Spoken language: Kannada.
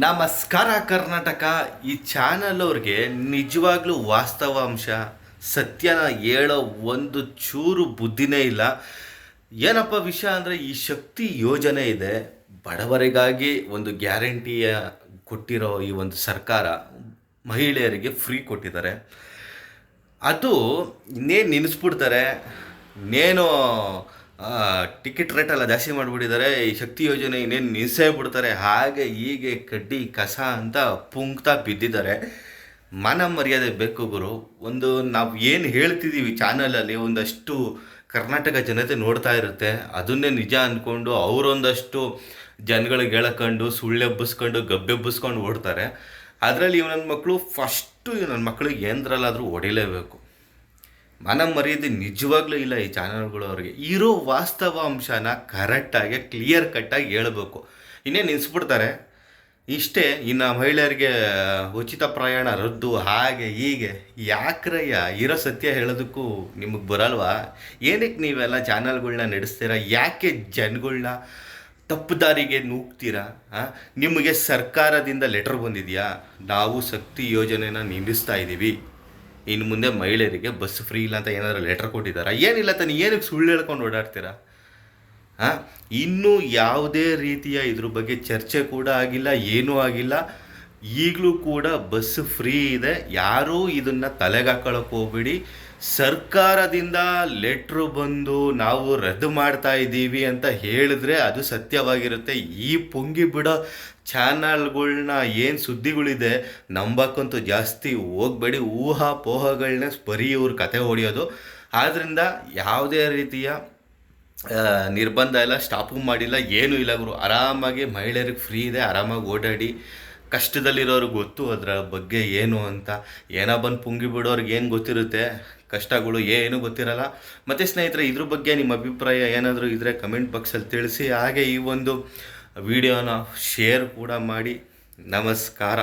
ನಮಸ್ಕಾರ ಕರ್ನಾಟಕ, ಈ ಚಾನಲ್ ಅವ್ರಿಗೆ ನಿಜವಾಗ್ಲೂ ವಾಸ್ತವಾಂಶ, ಸತ್ಯನ ಹೇಳೋ ಒಂದು ಚೂರು ಬುದ್ಧಿನೇ ಇಲ್ಲ. ಏನಪ್ಪ ವಿಷಯ ಅಂದರೆ ಈ ಶಕ್ತಿ ಯೋಜನೆ ಇದೆ. ಬಡವರಿಗಾಗಿ ಒಂದು ಗ್ಯಾರಂಟಿಯ ಕೊಟ್ಟಿರೋ ಈ ಒಂದು ಸರ್ಕಾರ ಮಹಿಳೆಯರಿಗೆ ಫ್ರೀ ಕೊಟ್ಟಿದ್ದಾರೆ. ಅದು ಇನ್ನೇನು ನೆನೆಸ್ಬಿಡ್ತಾರೆ, ಇನ್ನೇನು ಟಿಕೆಟ್ ರೇಟ್ ಎಲ್ಲ ಜಾಸ್ತಿ ಮಾಡಿಬಿಟ್ಟಿದ್ದಾರೆ ಈ ಶಕ್ತಿ ಯೋಜನೆ ಇನ್ನೇನು ನಿಲ್ಸೇ ಬಿಡ್ತಾರೆ. ಹಾಗೆ ಹೀಗೆ ಕಡ್ಡಿ ಕಸ ಅಂತ ಪುಂಕ್ತಾ ಬಿದ್ದಿದ್ದಾರೆ. ಮಾನ ಮರ್ಯಾದೆ ಬೇಕು ಗುರು. ಒಂದು ನಾವು ಏನು ಹೇಳ್ತಿದ್ದೀವಿ ಚಾನಲಲ್ಲಿ ಒಂದಷ್ಟು ಕರ್ನಾಟಕ ಜನತೆ ನೋಡ್ತಾ ಇರುತ್ತೆ. ಅದನ್ನೇ ನಿಜ ಅಂದ್ಕೊಂಡು ಅವರೊಂದಷ್ಟು ಜನಗಳಿಗೆ ಹೇಳಕೊಂಡು ಸುಳ್ಳೆಬ್ಬಿಸ್ಕೊಂಡು ಗಬ್ಬೆಬ್ಬಿಸ್ಕೊಂಡು ಓಡ್ತಾರೆ. ಅದರಲ್ಲಿ ನನ್ನ ಮಕ್ಕಳು ಫಸ್ಟು ಇವನ ಮಕ್ಕಳಿಗೆ ಏನರಲ್ಲಾದರೂ ಹೊಡಿಲೇಬೇಕು. ಮಾನ ಮರ್ಯಾದೆ ನಿಜವಾಗ್ಲೂ ಇಲ್ಲ ಈ ಚಾನಲ್ಗಳು ಅವ್ರಿಗೆ. ಇರೋ ವಾಸ್ತವಾಂಶನ ಕರೆಕ್ಟಾಗಿ ಕ್ಲಿಯರ್ ಕಟ್ಟಾಗಿ ಹೇಳಬೇಕು. ಇನ್ನೇನು ನಿಲ್ಲಿಸ್ಬಿಡ್ತಾರೆ ಇಷ್ಟೇ, ಇನ್ನು ಮಹಿಳೆಯರಿಗೆ ಉಚಿತ ಪ್ರಯಾಣ ರದ್ದು, ಹಾಗೆ, ಹೀಗೆ. ಯಾಕ್ರಯ್ಯ? ಇರೋ ಸತ್ಯ ಹೇಳೋದಕ್ಕೂ ನಿಮಗೆ ಬರಲ್ವಾ? ಏನಕ್ಕೆ ನೀವೆಲ್ಲ ಚಾನಲ್ಗಳನ್ನ ನಡೆಸ್ತೀರಾ? ಯಾಕೆ ಜನಗಳನ್ನ ತಪ್ಪು ದಾರಿಗೆ ನೂಗ್ತೀರಾ ನಿಮಗೆ ಸರ್ಕಾರದಿಂದ ಲೆಟರ್ ಬಂದಿದೆಯಾ? ನಾವು ಶಕ್ತಿ ಯೋಜನೆನ ನಿಲ್ಲಿಸ್ತಾ ಇದ್ದೀವಿ ಇನ್ನು ಮುಂದೆ ಮಹಿಳೆಯರಿಗೆ ಬಸ್ ಫ್ರೀ ಇಲ್ಲ ಅಂತ ಏನಾದರೂ ಲೆಟರ್ ಕೊಟ್ಟಿದ್ದಾರಾ? ಏನಿಲ್ಲ ತಾನೆ ಏನಕ್ಕೆ ಸುಳ್ಳು ಹೇಳ್ಕೊಂಡು ಓಡಾಡ್ತೀರಾ? ಹಾಂ? ಇನ್ನೂ ಯಾವುದೇ ರೀತಿಯ ಇದ್ರ ಬಗ್ಗೆ ಚರ್ಚೆ ಕೂಡ ಆಗಿಲ್ಲ, ಏನೂ ಆಗಿಲ್ಲ. ಈಗಲೂ ಕೂಡ ಬಸ್ ಫ್ರೀ ಇದೆ. ಯಾರೂ ಇದನ್ನು ತಲೆಗೆ ಹಾಕೊಳ್ಳೋಕೆ ಹೋಗ್ಬೇಡಿ. ಸರ್ಕಾರದಿಂದ ಲೆಟ್ರು ಬಂದು ನಾವು ರದ್ದು ಮಾಡ್ತಾ ಇದ್ದೀವಿ ಅಂತ ಹೇಳಿದ್ರೆ ಅದು ಸತ್ಯವಾಗಿರುತ್ತೆ. ಈ ಪೊಂಗಿ ಬಿಡೋ ಚಾನಲ್ಗಳ್ನ ಏನು ಸುದ್ದಿಗಳಿದೆ ನಂಬಕ್ಕಂತೂ ಜಾಸ್ತಿ ಹೋಗ್ಬೇಡಿ. ಊಹಾಪೋಹಗಳನ್ನ ಬರೀ ಇವ್ರ ಕತೆ ಹೊಡೆಯೋದು. ಆದ್ದರಿಂದ ಯಾವುದೇ ರೀತಿಯ ನಿರ್ಬಂಧ ಇಲ್ಲ, ಸ್ಟಾಪು ಮಾಡಿಲ್ಲ, ಏನೂ ಇಲ್ಲ ಗುರು. ಆರಾಮಾಗಿ ಮಹಿಳೆಯರಿಗೆ ಫ್ರೀ ಇದೆ, ಆರಾಮಾಗಿ ಓಡಾಡಿ. ಕಷ್ಟದಲ್ಲಿರೋರಿಗೆ ಗೊತ್ತು ಅದರ ಬಗ್ಗೆ ಏನು ಅಂತ. ಏನೋ ಬಂದು ಪುಂಗಿ ಬಿಡೋರಿಗೆ ಏನು ಗೊತ್ತಿರುತ್ತೆ? ಕಷ್ಟಗಳು ಏನು ಗೊತ್ತಿರಲ್ಲ. ಮತ್ತು ಸ್ನೇಹಿತರೆ, ಇದ್ರ ಬಗ್ಗೆ ನಿಮ್ಮ ಅಭಿಪ್ರಾಯ ಏನಾದರೂ ಇದ್ದರೆ ಕಮೆಂಟ್ ಬಾಕ್ಸಲ್ಲಿ ತಿಳಿಸಿ. ಹಾಗೆ ಈ ಒಂದು ವಿಡಿಯೋನ ಶೇರ್ ಕೂಡ ಮಾಡಿ. ನಮಸ್ಕಾರ.